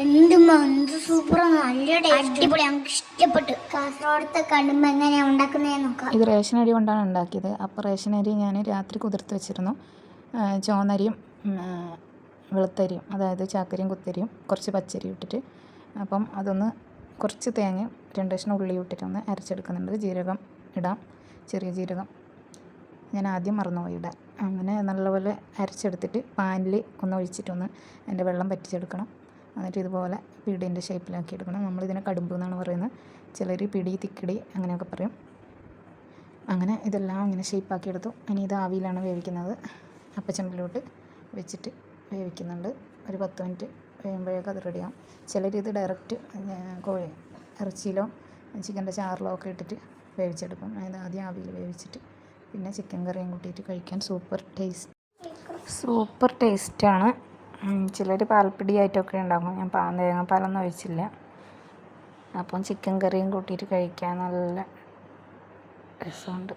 എന്ത് സൂപ്പറാണ്. നല്ല അടിപൊളി നമുക്ക് ഇഷ്ടപ്പെട്ടു. കാസർഗോഡത്തെ കടുമ്പ എങ്ങനെയാ ഉണ്ടാക്കുന്നതെന്ന് നോക്കാം. ഇത് റേഷൻ അരി കൊണ്ടാണ് ഉണ്ടാക്കിയത്. അപ്പോൾ റേഷൻ അരി ഞാൻ രാത്രി കുതിർത്ത് വെച്ചിരുന്നു. ചോന്നരിയും ചുവന്നരിയും വെളുത്തരിയും അതായത് ചാക്കരിയും കുത്തരിയും കുറച്ച് പച്ചരി ഇട്ടിട്ട് അപ്പം അതൊന്ന് കുറച്ച് തേങ്ങ രണ്ട് കഷ്ണം ഉള്ളി ഇട്ടിട്ട് ഒന്ന് അരച്ചെടുക്കുന്നുണ്ട്. ജീരകം ഇടാം. ചെറിയ ജീരകം. ഞാൻ ആദ്യം മറന്നുപോയി ഇടാം അങ്ങനെ നല്ലപോലെ അരച്ചെടുത്തിട്ട് പാനിൽ ഒന്ന് ഒഴിച്ചിട്ടൊന്ന് അതിന്റെ വെള്ളം പറ്റിച്ചെടുക്കണം എന്നിട്ട് ഇതുപോലെ പിടീന്റെ ഷേപ്പിലാക്കി എടുക്കണം. നമ്മളിതിനെ കടുമ്പ് എന്നാണ് പറയുന്നത്. ചിലർ പിടി തിക്കിടി അങ്ങനെയൊക്കെ പറയും. അങ്ങനെ ഇതെല്ലാം ഇങ്ങനെ ഷേപ്പാക്കി എടുത്തു. ഇനി ഇത് ആവിയിലാണ് വേവിക്കുന്നത്. അപ്പച്ചമ്പിലോട്ട് വെച്ചിട്ട് വേവിക്കുന്നുണ്ട്. ഒരു പത്ത് മിനിറ്റ് കഴിയുമ്പോഴേക്കും അത് റെഡിയാവും ചിലർ ഇത് ഡയറക്റ്റ് കോഴി ഇറച്ചിയിലോ ചിക്കന്റെ ചാറിലോ ഒക്കെ ഇട്ടിട്ട് വേവിച്ചെടുക്കും. അതായത് ആദ്യം ആവിയിൽ വേവിച്ചിട്ട് പിന്നെ ചിക്കൻ കറിയും കൂട്ടിയിട്ട് കഴിക്കാൻ സൂപ്പർ ടേസ്റ്റ്. സൂപ്പർ ടേസ്റ്റാണ് ചിലർ പാൽപ്പൊടിയായിട്ടൊക്കെ ഉണ്ടാക്കും. ഞാൻ തേങ്ങാപ്പാലൊന്നും ഒഴിച്ചില്ല. അപ്പം ചിക്കൻ കറിയും കൂട്ടിയിട്ട് കഴിക്കാൻ നല്ല രസമുണ്ട്.